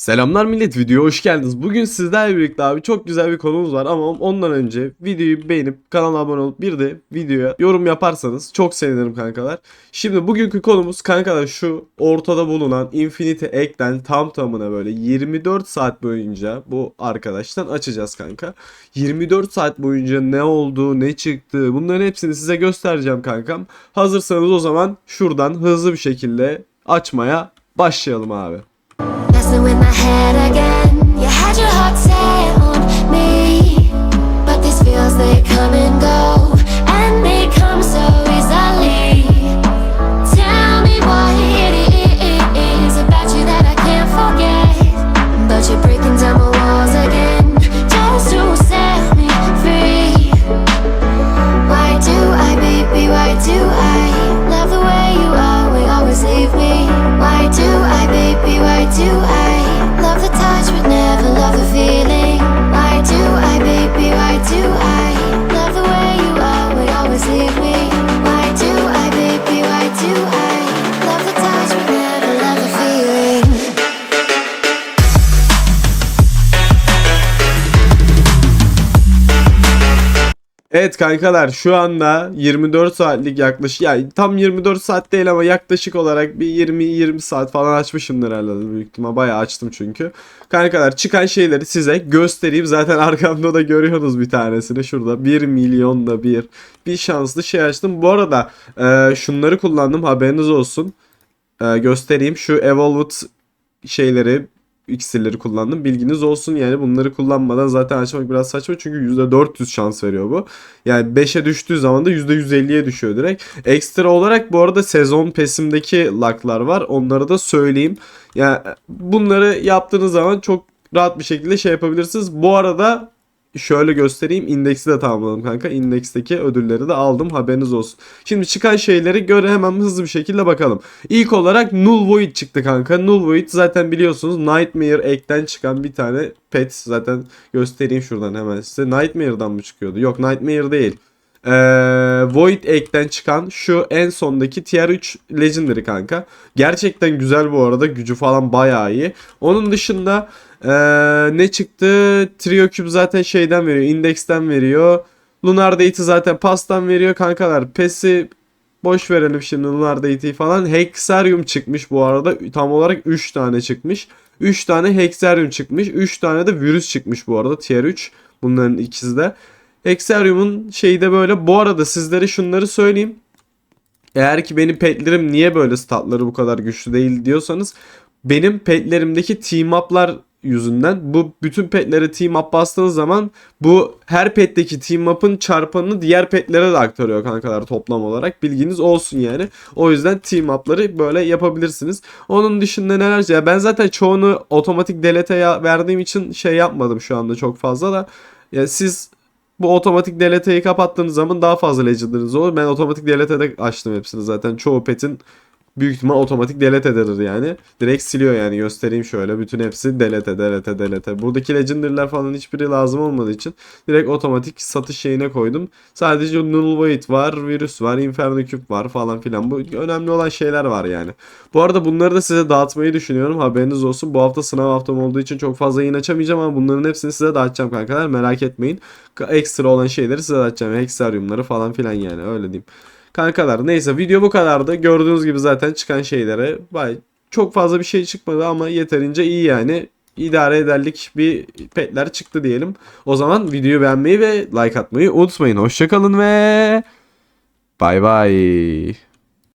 Selamlar millet video hoş geldiniz. Bugün sizlerle birlikte abi çok güzel bir konumuz var ama ondan önce videoyu beğenip kanala abone olup bir de videoya yorum yaparsanız çok sevinirim kankalar. Şimdi bugünkü konumuz kankalar şu ortada bulunan Infinity Egg'den tam tamına böyle 24 saat boyunca bu arkadaştan açacağız kanka. 24 saat boyunca ne oldu ne çıktı bunların hepsini size göstereceğim kankam. Hazırsanız o zaman şuradan hızlı bir şekilde açmaya başlayalım abi. Messing with my head again. Evet kankalar şu anda 24 saatlik yaklaşık yani tam 24 saat değil ama yaklaşık olarak bir 20-20 saat falan açmışımdır herhalde büyük ihtimal. Bayağı açtım çünkü. Kankalar çıkan şeyleri size göstereyim. Zaten arkamda da görüyorsunuz bir tanesini. Şurada 1 milyonda bir bir şanslı şey açtım. Bu arada e, şunları kullandım haberiniz olsun. E, göstereyim. Şu Evolved şeyleri iksirleri kullandım. Bilginiz olsun yani bunları kullanmadan zaten açmak biraz saçma çünkü %400 şans veriyor bu. Yani 5'e düştüğü zaman da %150'ye düşüyor direkt. Ekstra olarak bu arada sezon pesimdeki laklar var. Onları da söyleyeyim. Yani bunları yaptığınız zaman çok rahat bir şekilde şey yapabilirsiniz. Bu arada şöyle göstereyim. İndeksi de tamamladım kanka. İndeksteki ödülleri de aldım. Haberiniz olsun. Şimdi çıkan şeyleri göre hemen hızlı bir şekilde bakalım. İlk olarak Null Void çıktı kanka. Null Void zaten biliyorsunuz Nightmare Egg'den çıkan bir tane pet. Zaten göstereyim şuradan hemen size. Nightmare'dan mı çıkıyordu? Yok Nightmare değil. Ee, Void Egg'den çıkan şu en sondaki Tier 3 Legendary kanka. Gerçekten güzel bu arada. Gücü falan bayağı iyi. Onun dışında ee, ne çıktı? Trio Cube zaten şeyden veriyor. Index'ten veriyor. Lunar Date'i zaten pastan veriyor kankalar. PES'i boş verelim şimdi Lunar Date'i falan. Hexarium çıkmış bu arada. Tam olarak 3 tane çıkmış. 3 tane Hexarium çıkmış. 3 tane de virüs çıkmış bu arada. Tier 3. Bunların ikisi de. Hexarium'un şeyi de böyle. Bu arada sizlere şunları söyleyeyim. Eğer ki benim petlerim niye böyle statları bu kadar güçlü değil diyorsanız benim petlerimdeki team up'lar yüzünden bu bütün petlere team up bastığınız zaman bu her petteki team up'ın çarpanını diğer petlere de aktarıyor kankalar toplam olarak bilginiz olsun yani. O yüzden team up'ları böyle yapabilirsiniz. Onun dışında neler ya ben zaten çoğunu otomatik delete'ye verdiğim için şey yapmadım şu anda çok fazla da ya siz bu otomatik delete'yi kapattığınız zaman daha fazla legendary'niz olur. Ben otomatik delete'de açtım hepsini zaten. Çoğu petin büyük ihtimal otomatik delete eder yani. Direkt siliyor yani göstereyim şöyle. Bütün hepsi delete delete delete. Buradaki legendary'ler falan hiçbiri lazım olmadığı için direkt otomatik satış şeyine koydum. Sadece null void var, virüs var, inferno cube var falan filan. Bu önemli olan şeyler var yani. Bu arada bunları da size dağıtmayı düşünüyorum. Haberiniz olsun. Bu hafta sınav haftam olduğu için çok fazla yayın açamayacağım ama bunların hepsini size dağıtacağım kankalar. Merak etmeyin. Ekstra olan şeyleri size dağıtacağım. Hexariumları falan filan yani öyle diyeyim. Kankalar neyse video bu kadardı. Gördüğünüz gibi zaten çıkan şeylere bay çok fazla bir şey çıkmadı ama yeterince iyi yani. idare ederlik bir petler çıktı diyelim. O zaman videoyu beğenmeyi ve like atmayı unutmayın. Hoşçakalın ve bay bay.